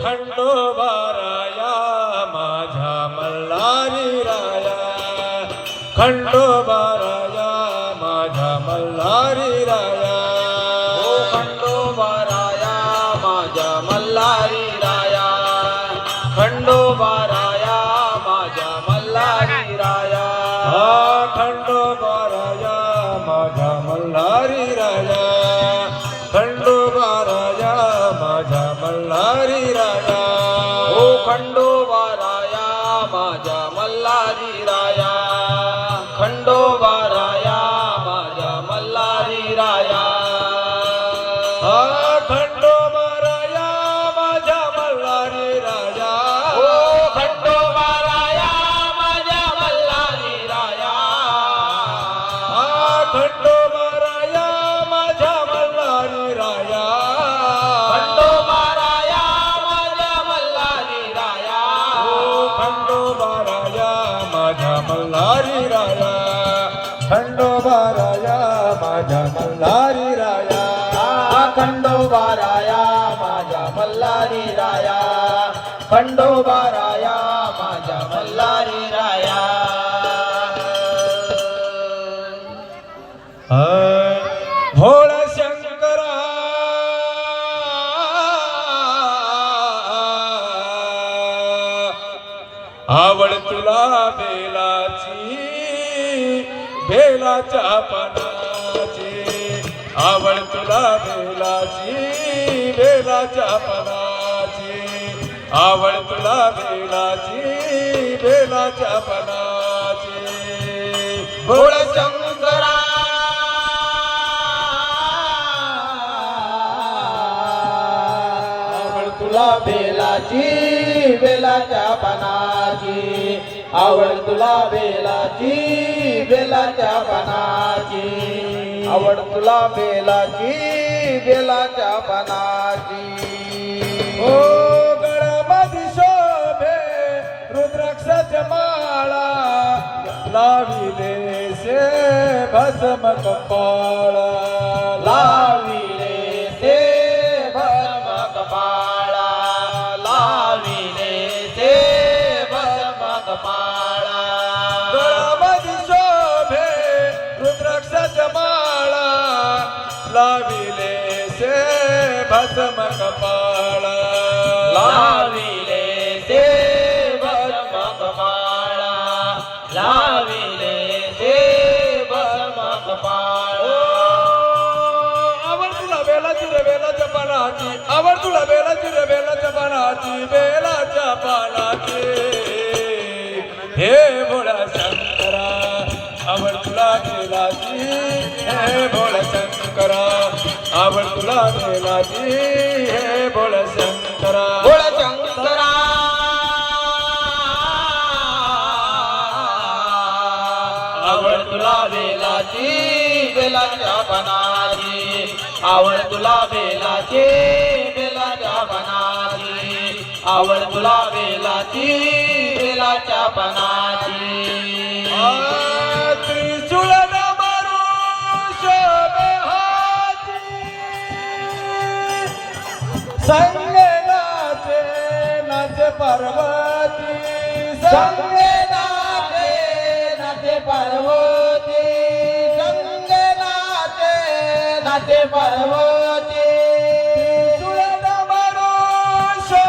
खंडोबाराया माझ्या मल्हारी राया. खंडोबाराया माझ्या मल्हारी राया. ओ खंडोबाराया माझ्या मल्हारी राया. खंडोबाराया माझ्या मल्हारी राया. हा खंडोबाराया माझ्या मल्हारी राया खंडोबाराया माझ्या मल्हारी राया ओ खंडोबाराया माझ्या मल्हारी मल्हारी राया खंडोबाराया माझ्या मल्हारी राया. खंडोबा खंडोबाराया माझ्या मल्हारी राया खंडोबाराया माझ्या बेलाची बेलाच्या पणाची आवड तुला बेलाची बेलाच्या पणाची आवड तुला बेलाची बेलाच्या पणाची भोळ शंकरा. आवड तुला बेलाची बेलाच्या पानाची. आवड तुला बेलाची बेलाच्या पानाची. आवड तुला बेलाची बेलाच्या पानाची. ओ गळामध्ये शोभे रुद्राक्षाच्या माळा लाविले से भस्म कपाळा. ला भस्म कपाळा लाविले से भस्म कपाळा लाविले से भस्म कपाळा आवड तुला बेलाची रे बेलाच्या पानाची. आवड तुला बेलाची रे बेलाच्या पानाची बेलाच्या पानाची. हे भोळा शंकरा आवड तुला बेलाची हे भोळा शंकरा आवड तुला बेलाची हे भोळा शंकरा बोळ शंकरा आवड तुला बेलाची बेलाच्या बनाची आवड तुला बेलाची बेलाच्या बनाची आवड तुला बेलाची बेलाच्या बनाची संगे नाचे नाचे पार्वती. संगे नाचे नाचे पार्वती. संगे नाचे नाचे पार्वती. त्रिशूळ नाचे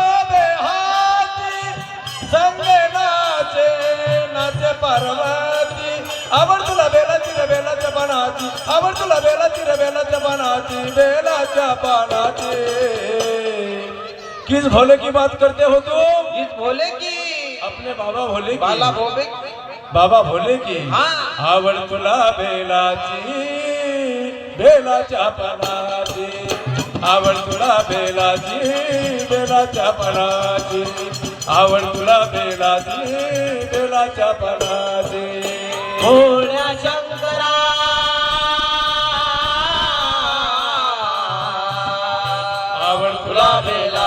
नाचे पार्वती. आवड तुला बेलाची रे बेलाच्या पानाची. आवड तुला बेलाची रे बेलाच्या पानाची. बेलाच्या पानाची. किस भोले की बात करते हो तुम इस भोले की? अपने बाबा भोले की। बाला भोबे बाबा भोले की। हाँ। आवड तुला बेलाची बेलाच्या पणाची आवड तुला बेलाची बेलाच्या पणाची आवड तुला बेलाची बेलाच्या पणाची भोळ्या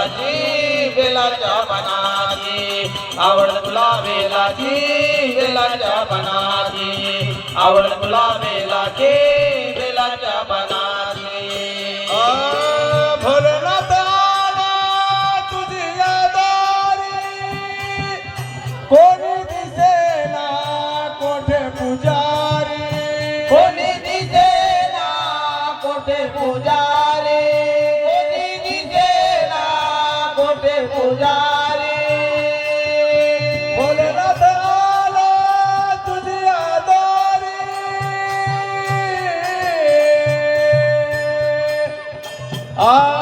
बेलाची बेलाच्या बनाची आवड तुला बेलाची बेलाच्या बनाची आवड तुला बेलाची बेला बेलाच्या बनाची तुझी कोणी दिसेना कोठे पुजारी? कोणी दिसेना कोठे पुजारी? 아.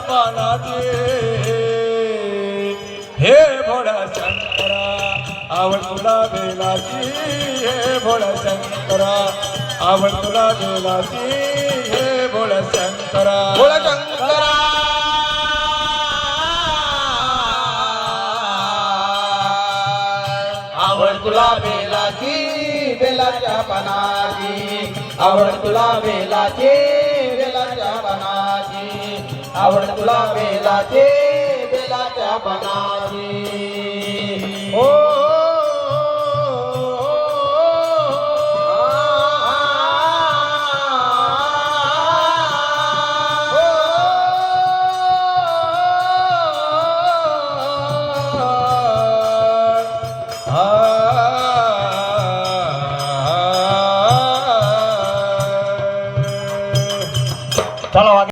पानाची हे भोळा शंकरा आवड तुला बेलाची हे भोळा शंकरा आवड तुला बेलाची हे भोळा शंकरा. भोळा शंकरा. आवड तुला बेलाची बेलाच्या पणाची आवड तुला बेलाची आवड तुला बेलाची बेलाच्या पणाची ओ